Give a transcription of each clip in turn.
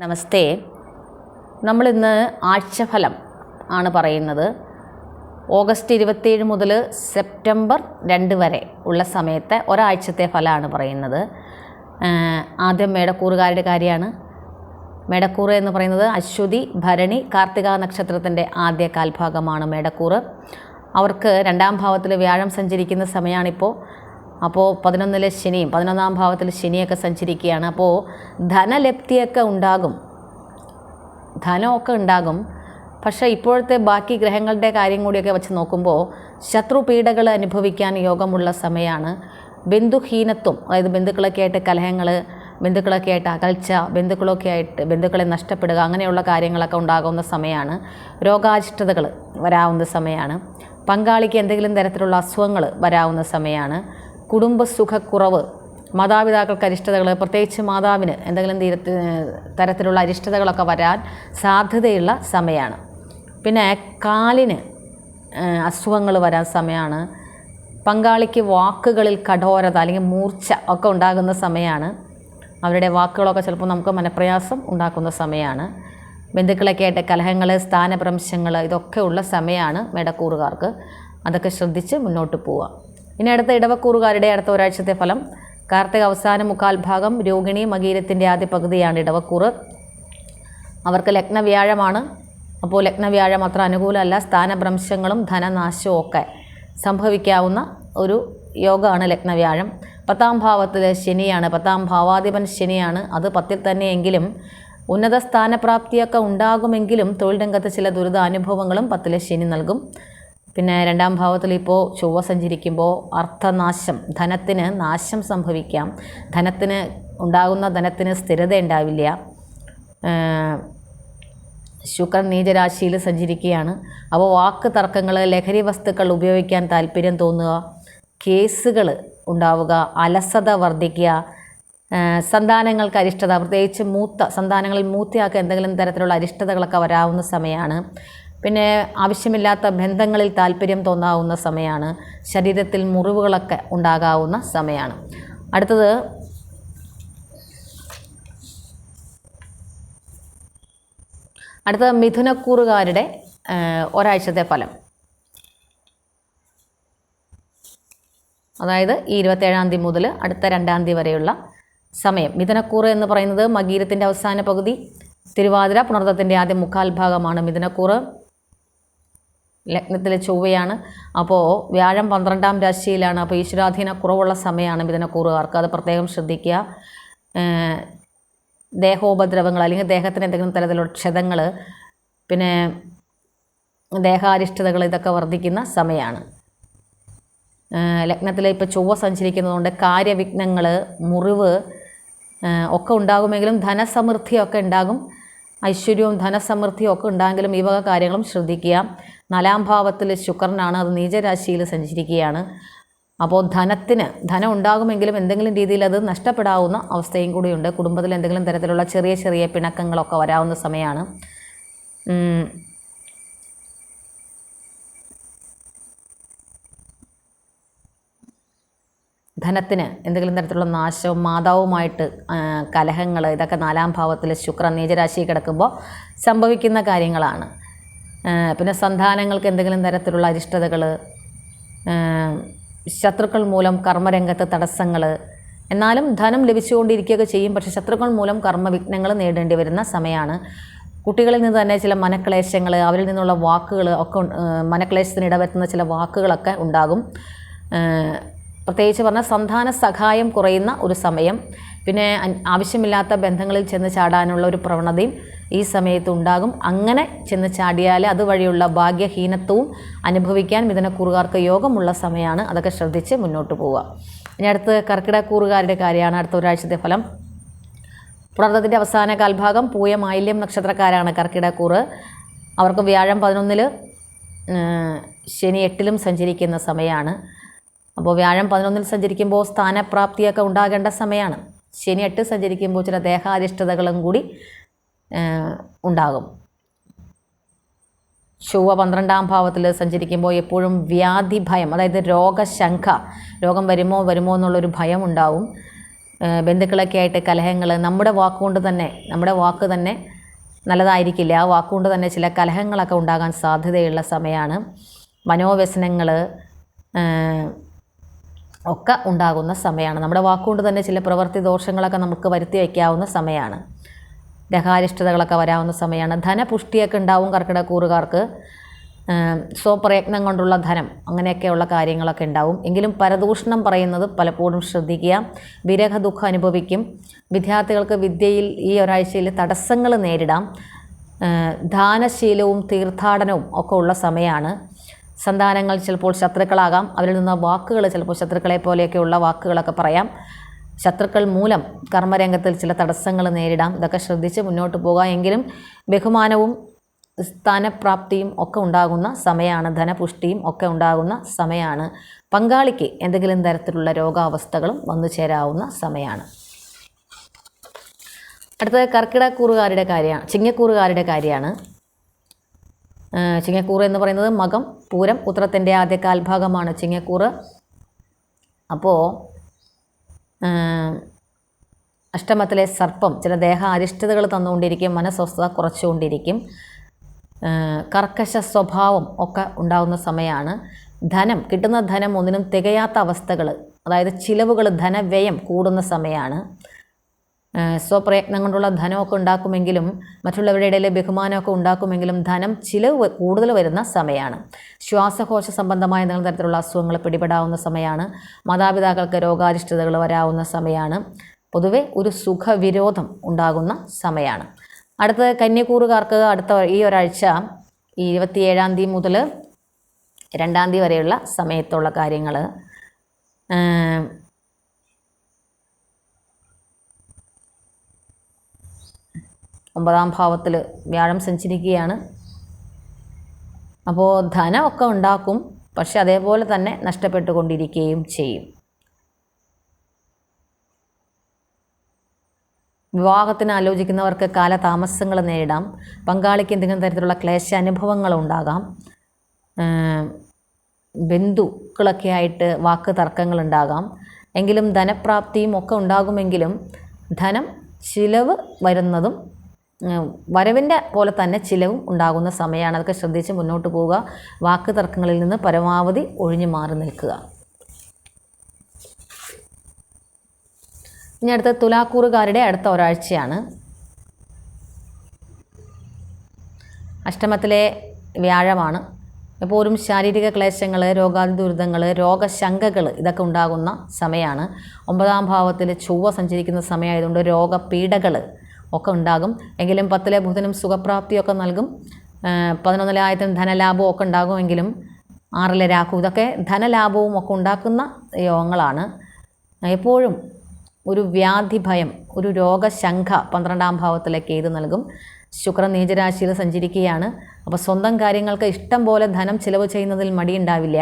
നമസ്തേ. നമ്മളിന്ന് ആഴ്ചഫലം ആണ് പറയുന്നത്. ഓഗസ്റ്റ് ഇരുപത്തിയേഴ് മുതൽ സെപ്റ്റംബർ രണ്ട് വരെ ഉള്ള സമയത്തെ ഒരാഴ്ചത്തെ ഫലമാണ് പറയുന്നത്. ആദ്യം മേടക്കൂറുകാരുടെ കാര്യമാണ് മേടക്കൂറ് എന്ന് പറയുന്നത് അശ്വതി ഭരണി കാർത്തിക നക്ഷത്രത്തിന്റെ ആദ്യ കാൽഭാഗമാണ് മേടക്കൂറ്. അവർക്ക് രണ്ടാം ഭാവത്തിൽ വ്യാഴം സഞ്ചരിക്കുന്ന സമയമാണിപ്പോൾ അപ്പോൾ പതിനൊന്നിലെ ശനിയും പതിനൊന്നാം ഭാവത്തിൽ ശനിയൊക്കെ സഞ്ചരിക്കുകയാണ്. അപ്പോൾ ധനലപ്തിയൊക്കെ ഉണ്ടാകും. ധനമൊക്കെ ഉണ്ടാകും. പക്ഷേ ഇപ്പോഴത്തെ ബാക്കി ഗ്രഹങ്ങളുടെ കാര്യം കൂടിയൊക്കെ വെച്ച് നോക്കുമ്പോൾ ശത്രുപീഡകൾ അനുഭവിക്കാൻ യോഗമുള്ള സമയമാണ് ബന്ധുഹീനത്വം അതായത് ബന്ധുക്കളൊക്കെ ആയിട്ട് കലഹങ്ങൾ ബന്ധുക്കളൊക്കെ ആയിട്ട് അകൽച്ച ബന്ധുക്കളൊക്കെ ആയിട്ട് ബന്ധുക്കളെ നഷ്ടപ്പെടുക അങ്ങനെയുള്ള കാര്യങ്ങളൊക്കെ ഉണ്ടാകുന്ന സമയമാണ് രോഗാധിഷ്ഠതകൾ വരാവുന്ന സമയമാണ് പങ്കാളിക്ക് എന്തെങ്കിലും തരത്തിലുള്ള അസുഖങ്ങൾ വരാവുന്ന സമയമാണ് കുടുംബസുഖക്കുറവ് മാതാപിതാക്കൾക്ക് അരിഷ്ടതകൾ പ്രത്യേകിച്ച് മാതാവിന് എന്തെങ്കിലും തീരത്ത് തരത്തിലുള്ള അരിഷ്ടതകളൊക്കെ വരാൻ സാധ്യതയുള്ള സമയമാണ് പിന്നെ കാലിന് അസുഖങ്ങൾ വരാൻ സമയമാണ് പങ്കാളിക്ക് വാക്കുകളിൽ കഠോരത അല്ലെങ്കിൽ മൂർച്ച ഒക്കെ ഉണ്ടാകുന്ന സമയമാണ് അവരുടെ വാക്കുകളൊക്കെ ചിലപ്പോൾ നമുക്ക് മനപ്രയാസം ഉണ്ടാക്കുന്ന സമയമാണ് ബന്ധുക്കളൊക്കെ ആയിട്ട് കലഹങ്ങൾ സ്ഥാനഭ്രംശങ്ങൾ ഇതൊക്കെ ഉള്ള സമയമാണ് മേടക്കൂറുകാർക്ക്. അതൊക്കെ ശ്രദ്ധിച്ച് മുന്നോട്ട് പോവുക. ഇനി അടുത്ത ഇടവക്കൂറുകാരുടെ അടുത്ത ഒരാഴ്ചത്തെ ഫലം. കാർത്തിക അവസാന മുക്കാൽ ഭാഗം രോഹിണി മകീരത്തിന്റെ ആദ്യ പകുതിയാണ് ഇടവക്കൂറ്. അവർക്ക് ലഗ്നവ്യാഴമാണ് അപ്പോൾ ലഗ്നവ്യാഴം അത്ര അനുകൂലമല്ല. സ്ഥാനഭ്രംശങ്ങളും ധനനാശവും ഒക്കെ സംഭവിക്കാവുന്ന ഒരു യോഗമാണ് ലഗ്നവ്യാഴം പത്താം ഭാവത്തിൽ ശനിയാണ്. പത്താം ഭാവാധിപൻ ശനിയാണ്. അത് പത്തിൽ തന്നെയെങ്കിലും ഉന്നത സ്ഥാനപ്രാപ്തിയൊക്കെ ഉണ്ടാകുമെങ്കിലും തൊഴിൽ രംഗത്ത് ചില ദുരിത അനുഭവങ്ങളും പത്തിലെ ശനി നൽകും. പിന്നെ രണ്ടാം ഭാവത്തിൽ ഇപ്പോൾ ചൊവ്വ സഞ്ചരിക്കുമ്പോൾ അർത്ഥനാശം ധനത്തിന് നാശം സംഭവിക്കാം. ധനത്തിന് ഉണ്ടാകുന്ന ധനത്തിന് സ്ഥിരത ഉണ്ടാവില്ല. ശുക്രൻ നീചരാശിയിൽ സഞ്ചരിക്കുകയാണ്. അപ്പോൾ വാക്ക് തർക്കങ്ങൾ ലഹരി വസ്തുക്കൾ ഉപയോഗിക്കാൻ താല്പര്യം തോന്നുക കേസുകൾ ഉണ്ടാവുക അലസത വർദ്ധിക്കുക സന്താനങ്ങൾക്ക് അരിഷ്ടത പ്രത്യേകിച്ച് മൂത്ത സന്താനങ്ങളിൽ മൂത്തയാൾക്ക് എന്തെങ്കിലും തരത്തിലുള്ള അരിഷ്ടതകളൊക്കെ വരാവുന്ന സമയമാണ് പിന്നെ ആവശ്യമില്ലാത്ത ബന്ധങ്ങളിൽ താല്പര്യം തോന്നാവുന്ന സമയമാണ് ശരീരത്തിൽ മുറിവുകളൊക്കെ ഉണ്ടാകാവുന്ന സമയമാണ് അടുത്തത് അടുത്തത് മിഥുനക്കൂറുകാരുടെ ഒരാഴ്ചത്തെ ഫലം. അതായത് ഈ ഇരുപത്തേഴാം തീയതി മുതൽ അടുത്ത രണ്ടാം തീയതി വരെയുള്ള സമയം. മിഥുനക്കൂറ് എന്ന് പറയുന്നത് മകീരത്തിന്റെ അവസാന പകുതി തിരുവാതിര പുണർത്തത്തിന്റെ ആദ്യ മുക്കാൽ ഭാഗമാണ് മിഥുനക്കൂറ്. ലഗ്നത്തിലെ ചൊവ്വയാണ്. അപ്പോൾ വ്യാഴം പന്ത്രണ്ടാം രാശിയിലാണ്. അപ്പോൾ ഈശ്വരാധീന കുറവുള്ള സമയമാണ് മിഥുനക്കൂറുകാർക്ക് അത് പ്രത്യേകം ശ്രദ്ധിക്കുക. ദേഹോപദ്രവങ്ങൾ അല്ലെങ്കിൽ ദേഹത്തിന് എന്തെങ്കിലും തരത്തിലുള്ള ക്ഷതങ്ങൾ പിന്നെ ദേഹാരിഷ്ടതകൾ ഇതൊക്കെ വർദ്ധിക്കുന്ന സമയമാണ്. ലഗ്നത്തിൽ ഇപ്പോൾ ചൊവ്വ സഞ്ചരിക്കുന്നതുകൊണ്ട് കാര്യവിഘ്നങ്ങൾ മുറിവ് ഒക്കെ ഉണ്ടാകുമെങ്കിലും ധനസമൃദ്ധിയൊക്കെ ഉണ്ടാകും. ഐശ്വര്യവും ധനസമൃദ്ധിയും ഒക്കെ ഉണ്ടായെങ്കിലും ഈ വക കാര്യങ്ങളും ശ്രദ്ധിക്കുക. നാലാം ഭാവത്തിൽ ശുക്രനാണ് അത് നീചരാശിയിൽ സഞ്ചരിക്കുകയാണ്. അപ്പോൾ ധനത്തിന് ധനം ഉണ്ടാകുമെങ്കിലും എന്തെങ്കിലും രീതിയിൽ അത് നഷ്ടപ്പെടാവുന്ന അവസ്ഥയും കൂടിയുണ്ട്. കുടുംബത്തിൽ എന്തെങ്കിലും തരത്തിലുള്ള ചെറിയ ചെറിയ പിണക്കങ്ങളൊക്കെ വരാവുന്ന സമയമാണ്. ധനത്തിന് എന്തെങ്കിലും തരത്തിലുള്ള നാശവും മാതാവുമായിട്ട് കലഹങ്ങൾ ഇതൊക്കെ നാലാം ഭാവത്തിൽ ശുക്രൻ നീചരാശി കിടക്കുമ്പോൾ സംഭവിക്കുന്ന കാര്യങ്ങളാണ്. പിന്നെ സന്താനങ്ങൾക്ക് എന്തെങ്കിലും തരത്തിലുള്ള അരിഷ്ടതകൾ ശത്രുക്കൾ മൂലം കർമ്മരംഗത്ത് തടസ്സങ്ങൾ എന്നാലും ധനം ലഭിച്ചുകൊണ്ടിരിക്കുകയൊക്കെ ചെയ്യും പക്ഷേ ശത്രുക്കൾ മൂലം കർമ്മവിഘ്നങ്ങൾ നേടേണ്ടി വരുന്ന സമയമാണ് കുട്ടികളിൽ നിന്ന് തന്നെ ചില മനക്ലേശങ്ങൾ അവരിൽ നിന്നുള്ള വാക്കുകൾ ഒക്കെ മനക്ലേശത്തിന് ഇടവരുത്തുന്ന ചില വാക്കുകളൊക്കെ ഉണ്ടാകും. പ്രത്യേകിച്ച് പറഞ്ഞാൽ സന്താന സഹായം കുറയുന്ന ഒരു സമയം. പിന്നെ ആവശ്യമില്ലാത്ത ബന്ധങ്ങളിൽ ചെന്ന് ചാടാനുള്ള ഒരു പ്രവണതയും ഈ സമയത്ത് ഉണ്ടാകും. അങ്ങനെ ചെന്ന് ചാടിയാൽ അതുവഴിയുള്ള ഭാഗ്യഹീനത്വവും അനുഭവിക്കാൻ മിഥുനക്കൂറുകാർക്ക് യോഗമുള്ള സമയമാണ്. അതൊക്കെ ശ്രദ്ധിച്ച് മുന്നോട്ട് പോവുക. ഇനി അടുത്ത് കർക്കിടക്കൂറുകാരുടെ കാര്യമാണ്. അടുത്ത ഒരാഴ്ചത്തെ ഫലം. പുണർത്തത്തിന്റെ അവസാന കാൽഭാഗം പൂയ മാലിന്യം നക്ഷത്രക്കാരാണ് കർക്കിടക്കൂറ്. അവർക്ക് വ്യാഴം പതിനൊന്നിൽ ശനി എട്ടിലും സഞ്ചരിക്കുന്ന സമയമാണ്. അപ്പോൾ വ്യാഴം പതിനൊന്നിൽ സഞ്ചരിക്കുമ്പോൾ സ്ഥാനപ്രാപ്തിയൊക്കെ ഉണ്ടാകേണ്ട സമയമാണ്. ശനി എട്ട് സഞ്ചരിക്കുമ്പോൾ ചില ദേഹാരിഷ്ടതകളും കൂടി ഉണ്ടാകും. ചൊവ്വ പന്ത്രണ്ടാം ഭാവത്തിൽ സഞ്ചരിക്കുമ്പോൾ എപ്പോഴും വ്യാധി ഭയം അതായത് രോഗശങ്ക രോഗം വരുമോ വരുമോ എന്നുള്ളൊരു ഭയം ഉണ്ടാവും. ബന്ധുക്കളൊക്കെ ആയിട്ട് കലഹങ്ങൾ നമ്മുടെ വാക്കുകൊണ്ട് തന്നെ നമ്മുടെ വാക്ക് തന്നെ നല്ലതായിരിക്കില്ല. ആ വാക്കുകൊണ്ട് തന്നെ ചില കലഹങ്ങളൊക്കെ ഉണ്ടാകാൻ സാധ്യതയുള്ള സമയമാണ്. മനോവ്യസനങ്ങൾ ഒക്കെ ഉണ്ടാകുന്ന സമയമാണ്. നമ്മുടെ വാക്കുകൊണ്ട് തന്നെ ചില പ്രവൃത്തി ദോഷങ്ങളൊക്കെ നമുക്ക് വരുത്തി വയ്ക്കാവുന്ന സമയമാണ്. രഹാരിഷ്ടതകളൊക്കെ വരാവുന്ന സമയമാണ്. ധനപുഷ്ടിയൊക്കെ ഉണ്ടാവും കർക്കിടക്കൂറുകാർക്ക് സ്വപ്രയത്നം കൊണ്ടുള്ള ധനം അങ്ങനെയൊക്കെയുള്ള കാര്യങ്ങളൊക്കെ ഉണ്ടാവും. എങ്കിലും പരദൂഷണം പറയുന്നത് പലപ്പോഴും ശ്രദ്ധിക്കുക. വിരഹ ദുഃഖം അനുഭവിക്കും. വിദ്യാർത്ഥികൾക്ക് വിദ്യയിൽ ഈ ഒരാഴ്ചയിൽ തടസ്സങ്ങൾ നേരിടാം. ദാനശീലവും തീർത്ഥാടനവും ഒക്കെ ഉള്ള സമയമാണ്. സന്താനങ്ങൾ ചിലപ്പോൾ ശത്രുക്കളാകാം. അവരിൽ നിന്ന് വാക്കുകൾ ചിലപ്പോൾ ശത്രുക്കളെ പോലെയൊക്കെയുള്ള വാക്കുകളൊക്കെ പറയാം. ശത്രുക്കൾ മൂലം കർമ്മരംഗത്തിൽ ചില തടസ്സങ്ങൾ നേരിടാം. ഇതൊക്കെ ശ്രദ്ധിച്ച് മുന്നോട്ട് പോകാം. എങ്കിലും ബഹുമാനവും സ്ഥാനപ്രാപ്തിയും ഒക്കെ ഉണ്ടാകുന്ന സമയമാണ് ധനപുഷ്ടിയും ഒക്കെ ഉണ്ടാകുന്ന സമയമാണ് പങ്കാളിക്ക് എന്തെങ്കിലും തരത്തിലുള്ള രോഗാവസ്ഥകളും വന്നു ചേരാവുന്ന സമയമാണ് അടുത്തത് കർക്കിടക്കൂറുകാരുടെ കാര്യമാണ് ചിങ്ങക്കൂറുകാരുടെ കാര്യമാണ്. ചിങ്ങക്കൂറ് എന്ന് പറയുന്നത് മകം പൂരം ഉത്രത്തിന്റെ ആദ്യ കാൽഭാഗമാണ് ചിങ്ങക്കൂറ്. അപ്പോൾ അഷ്ടമത്തിലെ സർപ്പം ചില ദേഹ അരിഷ്ടതകൾ തന്നുകൊണ്ടിരിക്കും മനസ്വസ്ഥത കുറച്ചുകൊണ്ടിരിക്കും. കർക്കശ സ്വഭാവം ഒക്കെ ഉണ്ടാകുന്ന സമയമാണ് ധനം കിട്ടുന്ന ധനം ഒന്നിനും തികയാത്ത അവസ്ഥകൾ അതായത് ചിലവുകൾ ധനവ്യയം കൂടുന്ന സമയമാണ് സ്വപ്രയത്നം കൊണ്ടുള്ള ധനമൊക്കെ ഉണ്ടാക്കുമെങ്കിലും മറ്റുള്ളവരുടെ ഇടയിൽ ബഹുമാനമൊക്കെ ഉണ്ടാക്കുമെങ്കിലും ധനം ചിലവ് കൂടുതൽ വരുന്ന സമയമാണ് ശ്വാസകോശ സംബന്ധമായ എന്തെങ്കിലും തരത്തിലുള്ള അസുഖങ്ങൾ പിടിപെടാവുന്ന സമയമാണ് മാതാപിതാക്കൾക്ക് രോഗാധിഷ്ഠിതകൾ വരാവുന്ന സമയമാണ് പൊതുവെ ഒരു സുഖവിരോധം ഉണ്ടാകുന്ന സമയമാണ് അടുത്ത കന്യക്കൂറുകാർക്ക് അടുത്ത ഈ ഒരാഴ്ച ഈ ഇരുപത്തിയേഴാം തീയതി മുതൽ രണ്ടാം തീയതി വരെയുള്ള സമയത്തുള്ള കാര്യങ്ങൾ ഒമ്പതാം ഭാവത്തിൽ വ്യാഴം സഞ്ചരിക്കുകയാണ്. അപ്പോൾ ധനമൊക്കെ ഉണ്ടാക്കും പക്ഷെ അതേപോലെ തന്നെ നഷ്ടപ്പെട്ടുകൊണ്ടിരിക്കുകയും ചെയ്യും. വിവാഹത്തിന് ആലോചിക്കുന്നവർക്ക് കാലതാമസങ്ങൾ നേരിടാം. പങ്കാളിക്ക് എന്തെങ്കിലും തരത്തിലുള്ള ക്ലേശ അനുഭവങ്ങൾ ഉണ്ടാകാം ബന്ധുക്കളൊക്കെ ആയിട്ട് വാക്ക് തർക്കങ്ങൾ ഉണ്ടാകാം. എങ്കിലും ധനപ്രാപ്തിയും ഒക്കെ ഉണ്ടാകുമെങ്കിലും ധനം ചിലവ് വരുന്നതും വരവിന്റെ പോലെ തന്നെ ചിലവും ഉണ്ടാകുന്ന സമയമാണ്. അതൊക്കെ ശ്രദ്ധിച്ച് മുന്നോട്ട് പോവുക. വാക്ക് തർക്കങ്ങളിൽ നിന്ന് പരമാവധി ഒഴിഞ്ഞു മാറി നിൽക്കുക. ഇനി അടുത്ത തുലാക്കൂറുകാരുടെ അടുത്ത ഒരാഴ്ചയാണ്. അഷ്ടമത്തിലെ വ്യാഴമാണ്. എപ്പോഴും ശാരീരിക ക്ലേശങ്ങൾ രോഗാതി ദുരിതങ്ങൾ രോഗശങ്കകൾ ഇതൊക്കെ ഉണ്ടാകുന്ന സമയമാണ്. ഒമ്പതാം ഭാവത്തിൽ ചൊവ്വ സഞ്ചരിക്കുന്ന സമയമായതുകൊണ്ട് രോഗപീഠകൾ ഒക്കെ ഉണ്ടാകും. എങ്കിലും പത്തിലെ ബുധനും സുഖപ്രാപ്തിയൊക്കെ നൽകും. പതിനൊന്നിലെ ആയത്തിന് ധനലാഭവും ഒക്കെ ഉണ്ടാകുമെങ്കിലും ആറിലെ രാഹു ഇതൊക്കെ ധനലാഭവും ഒക്കെ ഉണ്ടാക്കുന്ന യോഗങ്ങളാണ്. എപ്പോഴും ഒരു വ്യാധി ഭയം ഒരു രോഗശങ്ക പന്ത്രണ്ടാം ഭാവത്തിലേക്ക് ഇത് നൽകും. ശുക്രൻ നീചരാശിയിൽ സഞ്ചരിക്കുകയാണ്. അപ്പോൾ സ്വന്തം കാര്യങ്ങൾക്ക് ഇഷ്ടം പോലെ ധനം ചിലവ് ചെയ്യുന്നതിൽ മടിയുണ്ടാവില്ല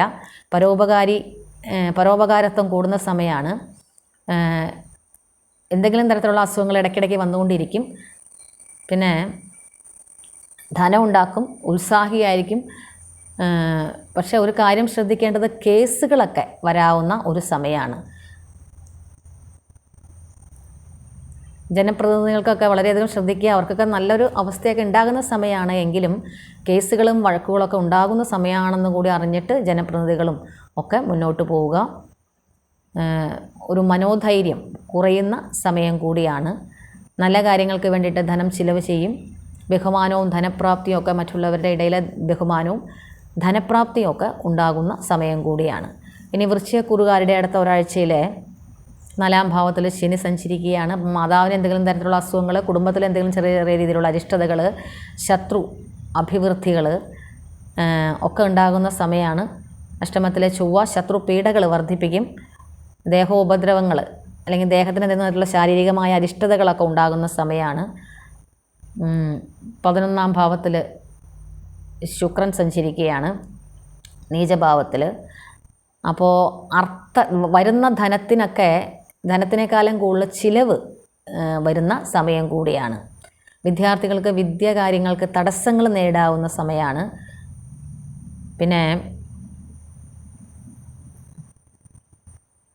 പരോപകാരി പരോപകാരത്വം കൂടുന്ന സമയമാണ് എന്തെങ്കിലും തരത്തിലുള്ള അസുഖങ്ങൾ ഇടയ്ക്കിടയ്ക്ക് വന്നുകൊണ്ടിരിക്കും. പിന്നെ ധനം ഉണ്ടാക്കും ഉത്സാഹിയായിരിക്കും. പക്ഷേ ഒരു കാര്യം ശ്രദ്ധിക്കേണ്ടത് കേസുകളൊക്കെ വരാവുന്ന ഒരു സമയമാണ് ജനപ്രതിനിധികൾക്കൊക്കെ വളരെയധികം ശ്രദ്ധിക്കുക. അവർക്കൊക്കെ നല്ലൊരു അവസ്ഥയൊക്കെ ഉണ്ടാകുന്ന സമയമാണ് എങ്കിലും കേസുകളും വഴക്കുകളൊക്കെ ഉണ്ടാകുന്ന സമയമാണെന്ന് കൂടി അറിഞ്ഞിട്ട് ജനപ്രതിനിധികളും ഒക്കെ മുന്നോട്ട് പോവുക. ഒരു മനോധൈര്യം കുറയുന്ന സമയം കൂടിയാണ്. നല്ല കാര്യങ്ങൾക്ക് വേണ്ടിയിട്ട് ധനം ചിലവ് ചെയ്യും. ബഹുമാനവും ധനപ്രാപ്തിയും ഒക്കെ മറ്റുള്ളവരുടെ ഇടയിലെ ബഹുമാനവും ധനപ്രാപ്തിയും ഒക്കെ ഉണ്ടാകുന്ന സമയം കൂടിയാണ്. ഇനി വൃശ്ചികക്കുറുകാരുടെ അടുത്ത ഒരാഴ്ചയിലെ നാലാം ഭാവത്തിൽ ശനി സഞ്ചരിക്കുകയാണ്. മാതാവിന് എന്തെങ്കിലും തരത്തിലുള്ള അസുഖങ്ങൾ കുടുംബത്തിൽ എന്തെങ്കിലും ചെറിയ ചെറിയ രീതിയിലുള്ള അരിഷ്ടതകൾ ശത്രു അഭിവൃദ്ധികൾ ഒക്കെ ഉണ്ടാകുന്ന സമയമാണ് അഷ്ടമത്തിലെ ചൊവ്വ ശത്രു പീഡകൾ വർദ്ധിപ്പിക്കും. ദേഹോപദ്രവങ്ങൾ അല്ലെങ്കിൽ ദേഹത്തിന് എന്തെങ്കിലും ശാരീരികമായ അരിഷ്ടതകളൊക്കെ ഉണ്ടാകുന്ന സമയമാണ് പതിനൊന്നാം ഭാവത്തിൽ ശുക്രൻ സഞ്ചരിക്കുകയാണ് നീചഭാവത്തിൽ അപ്പോൾ അർത്ഥ വരുന്ന ധനത്തിനൊക്കെ ധനത്തിനേക്കാളും കൂടുതൽ ചിലവ് വരുന്ന സമയം കൂടിയാണ്. വിദ്യാർത്ഥികൾക്ക് വിദ്യ കാര്യങ്ങൾക്ക് തടസ്സങ്ങൾ നേടാവുന്ന സമയമാണ് പിന്നെ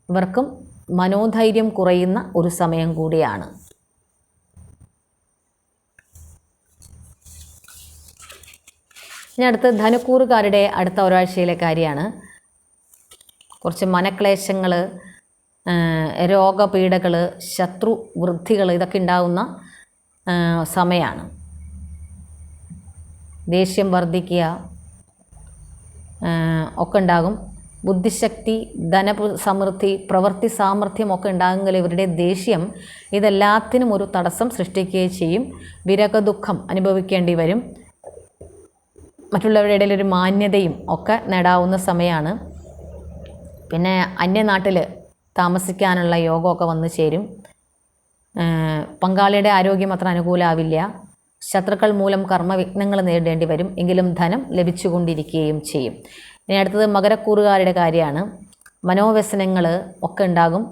ഇവർക്കും മനോധൈര്യം കുറയുന്ന ഒരു സമയം കൂടിയാണ്. ഇനി അടുത്ത് ധനുക്കൂറുകാരുടെ അടുത്ത ഒരാഴ്ചയിലെ കാര്യമാണ്. കുറച്ച് മനക്ലേശങ്ങൾ രോഗപീഠകൾ ശത്രു വൃദ്ധികൾ ഇതൊക്കെ ഉണ്ടാകുന്ന സമയമാണ് ദേഷ്യം വർദ്ധിക്കുക ഒക്കെ ഉണ്ടാകും. ബുദ്ധിശക്തി ധന സമൃദ്ധി പ്രവൃത്തി സാമർഥ്യമൊക്കെ ഉണ്ടാകുമെങ്കിൽ ഇവരുടെ ദേഷ്യം ഇതെല്ലാത്തിനും ഒരു തടസ്സം സൃഷ്ടിക്കുകയും ചെയ്യും. വിരക ദുഃഖം അനുഭവിക്കേണ്ടി വരും. മറ്റുള്ളവരുടെ ഇടയിൽ ഒരു മാന്യതയും ഒക്കെ നേടാവുന്ന സമയമാണ്. പിന്നെ അന്യനാട്ടിൽ താമസിക്കാനുള്ള യോഗമൊക്കെ വന്നു ചേരും. പങ്കാളിയുടെ ആരോഗ്യം അത്ര അനുകൂലമാവില്ല ശത്രുക്കൾ മൂലം കർമ്മവിഘ്നങ്ങൾ നേരിടേണ്ടി വരും. എങ്കിലും ധനം ലഭിച്ചുകൊണ്ടിരിക്കുകയും ചെയ്യും. ഇനി അടുത്തത് മകരക്കൂറുകാരുടെ കാര്യമാണ്. മനോവ്യസനങ്ങൾ ഒക്കെ ഉണ്ടാകും.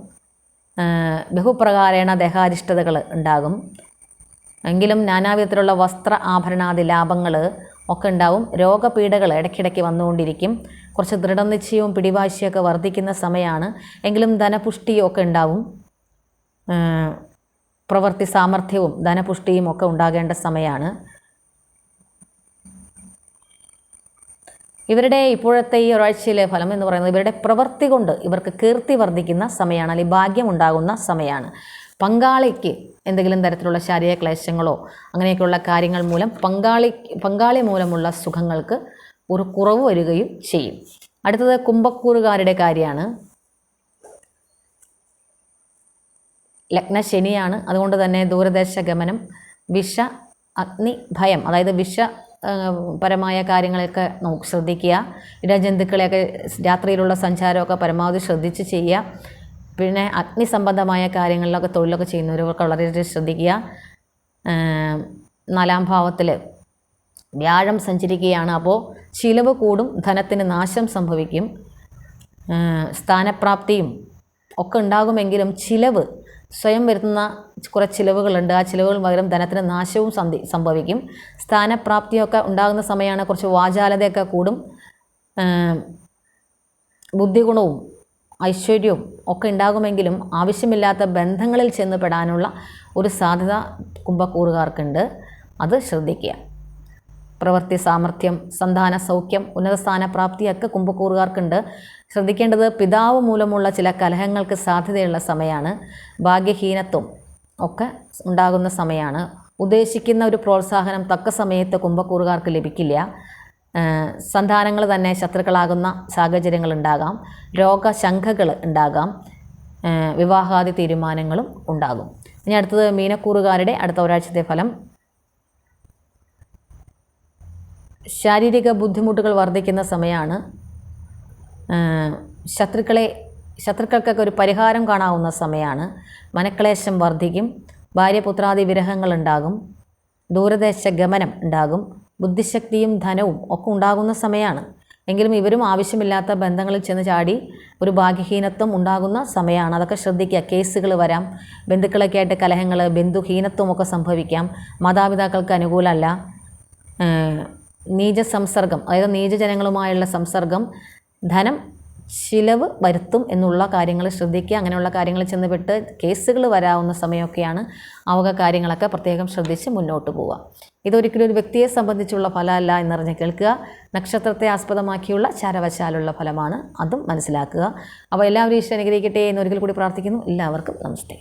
ബഹുപ്രകാരേണ ദേഹാരിഷ്ടതകൾ ഉണ്ടാകും. എങ്കിലും നാനാവിധത്തിലുള്ള വസ്ത്ര ആഭരണാദി ലാഭങ്ങൾ ഒക്കെ ഉണ്ടാവും. രോഗപീഠകൾ ഇടയ്ക്കിടയ്ക്ക് വന്നുകൊണ്ടിരിക്കും. കുറച്ച് ദൃഢനിശ്ചയവും പിടിവാശിയൊക്കെ വർദ്ധിക്കുന്ന സമയമാണ് എങ്കിലും ധനപുഷ്ടിയും ഒക്കെ ഉണ്ടാവും. പ്രവൃത്തി സാമർഥ്യവും ധനപുഷ്ടിയും ഒക്കെ ഉണ്ടാകേണ്ട സമയമാണ് ഇവരുടെ ഇപ്പോഴത്തെ ഈ ഒരാഴ്ചയിലെ ഫലം എന്ന് പറയുന്നത് ഇവരുടെ പ്രവൃത്തി കൊണ്ട് ഇവർക്ക് കീർത്തി വർദ്ധിക്കുന്ന സമയമാണ് അല്ലെങ്കിൽ ഭാഗ്യം ഉണ്ടാകുന്ന സമയമാണ്. പങ്കാളിക്ക് എന്തെങ്കിലും തരത്തിലുള്ള ശാരീരിക ക്ലേശങ്ങളോ അങ്ങനെയൊക്കെയുള്ള കാര്യങ്ങൾ മൂലം പങ്കാളി പങ്കാളി മൂലമുള്ള സുഖങ്ങൾക്ക് ഒരു കുറവ് വരികയും ചെയ്യും. അടുത്തത് കുംഭക്കൂറുകാരുടെ കാര്യമാണ്. ലഗ്ന ശനിയാണ്. അതുകൊണ്ട് തന്നെ ദൂരദേശ ഗമനം വിഷ അഗ്നി ഭയം അതായത് വിഷ പരമായ കാര്യങ്ങളൊക്കെ നോക്ക് ശ്രദ്ധിക്കുക. ഇടജന്തുക്കളെയൊക്കെ രാത്രിയിലുള്ള സഞ്ചാരമൊക്കെ പരമാവധി ശ്രദ്ധിച്ച് ചെയ്യുക. പിന്നെ അഗ്നി സംബന്ധമായ കാര്യങ്ങളിലൊക്കെ തൊഴിലൊക്കെ ചെയ്യുന്നവരൊക്കെ വളരെയധികം ശ്രദ്ധിക്കുക. നാലാം ഭാവത്തിൽ വ്യാഴം സഞ്ചരിക്കുകയാണ്. അപ്പോൾ ചിലവ് കൂടും ധനത്തിന് നാശം സംഭവിക്കും. സ്ഥാനപ്രാപ്തിയും ഒക്കെ ഉണ്ടാകുമെങ്കിലും ചിലവ് സ്വയം വരുത്തുന്ന കുറേ ചിലവുകളുണ്ട്. ആ ചിലവുകൾ പകരം ധനത്തിന് നാശവും സന്ധി സംഭവിക്കും. സ്ഥാനപ്രാപ്തിയൊക്കെ ഉണ്ടാകുന്ന സമയമാണ് കുറച്ച് വാചാലതയൊക്കെ കൂടും. ബുദ്ധിഗുണവും ഐശ്വര്യവും ഒക്കെ ഉണ്ടാകുമെങ്കിലും ആവശ്യമില്ലാത്ത ബന്ധങ്ങളിൽ ചെന്ന് പെടാനുള്ള ഒരു സാധ്യത കുംഭക്കൂറുകാർക്കുണ്ട്. അത് ശ്രദ്ധിക്കുക. പ്രവൃത്തി സാമർഥ്യം സന്താന സൗഖ്യം ഉന്നത സ്ഥാനപ്രാപ്തിയൊക്കെ കുംഭക്കൂറുകാർക്കുണ്ട്. ശ്രദ്ധിക്കേണ്ടത് പിതാവ് മൂലമുള്ള ചില കലഹങ്ങൾക്ക് സാധ്യതയുള്ള സമയമാണ് ഭാഗ്യഹീനത്വം ഒക്കെ ഉണ്ടാകുന്ന സമയമാണ് ഉദ്ദേശിക്കുന്ന ഒരു പ്രോത്സാഹനം തക്ക സമയത്ത് കുംഭക്കൂറുകാർക്ക് ലഭിക്കില്ല. സന്താനങ്ങൾ തന്നെ ശത്രുക്കളാകുന്ന സാഹചര്യങ്ങൾ ഉണ്ടാകാം. രോഗശങ്കകൾ ഉണ്ടാകാം. വിവാഹാദി തീരുമാനങ്ങളും ഉണ്ടാകും. ഇനി അടുത്തത് മീനക്കൂറുകാരുടെ അടുത്ത ഒരാഴ്ചത്തെ ഫലം. ശാരീരിക ബുദ്ധിമുട്ടുകൾ വർദ്ധിക്കുന്ന സമയമാണ് ശത്രുക്കളെ ശത്രുക്കൾക്കൊക്കെ ഒരു പരിഹാരം കാണാവുന്ന സമയമാണ് മനക്ലേശം വർദ്ധിക്കും ഭാര്യപുത്രാദി വിരഹങ്ങൾ ഉണ്ടാകും ദൂരദേശ ഗമനം ഉണ്ടാകും ബുദ്ധിശക്തിയും ധനവും ഒക്കെ ഉണ്ടാകുന്ന സമയമാണ് എങ്കിലും ഇവരും ആവശ്യമില്ലാത്ത ബന്ധങ്ങളിൽ ചെന്ന് ചാടി ഒരു ഭാഗ്യഹീനത്വം ഉണ്ടാകുന്ന സമയമാണ് അതൊക്കെ ശ്രദ്ധിക്കുക. കേസുകൾ വരാം ബന്ധുക്കളൊക്കെ ആയിട്ട് കലഹങ്ങൾ ബന്ധുഹീനത്വം ഒക്കെ സംഭവിക്കാം. മാതാപിതാക്കൾക്ക് അനുകൂലമല്ല. നീജ സംസർഗം അതായത് നീചജനങ്ങളുമായുള്ള സംസർഗം ധനം ചിലവ് വരുത്തും എന്നുള്ള കാര്യങ്ങൾ ശ്രദ്ധിക്കുക. അങ്ങനെയുള്ള കാര്യങ്ങൾ ചെന്ന് വിട്ട് കേസുകൾ വരാവുന്ന സമയമൊക്കെയാണ് അവക വക കാര്യങ്ങളൊക്കെ പ്രത്യേകം ശ്രദ്ധിച്ച് മുന്നോട്ട് പോവുക. ഇതൊരിക്കലും ഒരു വ്യക്തിയെ സംബന്ധിച്ചുള്ള ഫലമല്ല എന്നറിഞ്ഞ് കേൾക്കുക. നക്ഷത്രത്തെ ആസ്പദമാക്കിയുള്ള ചാരവശാലുള്ള ഫലമാണ് അതും മനസ്സിലാക്കുക. അപ്പോൾ എല്ലാവരും ഈശ്വരനുഗ്രഹിക്കട്ടെ എന്നൊരിക്കൽ കൂടി പ്രാർത്ഥിക്കുന്നു. എല്ലാവർക്കും നമസ്തേ.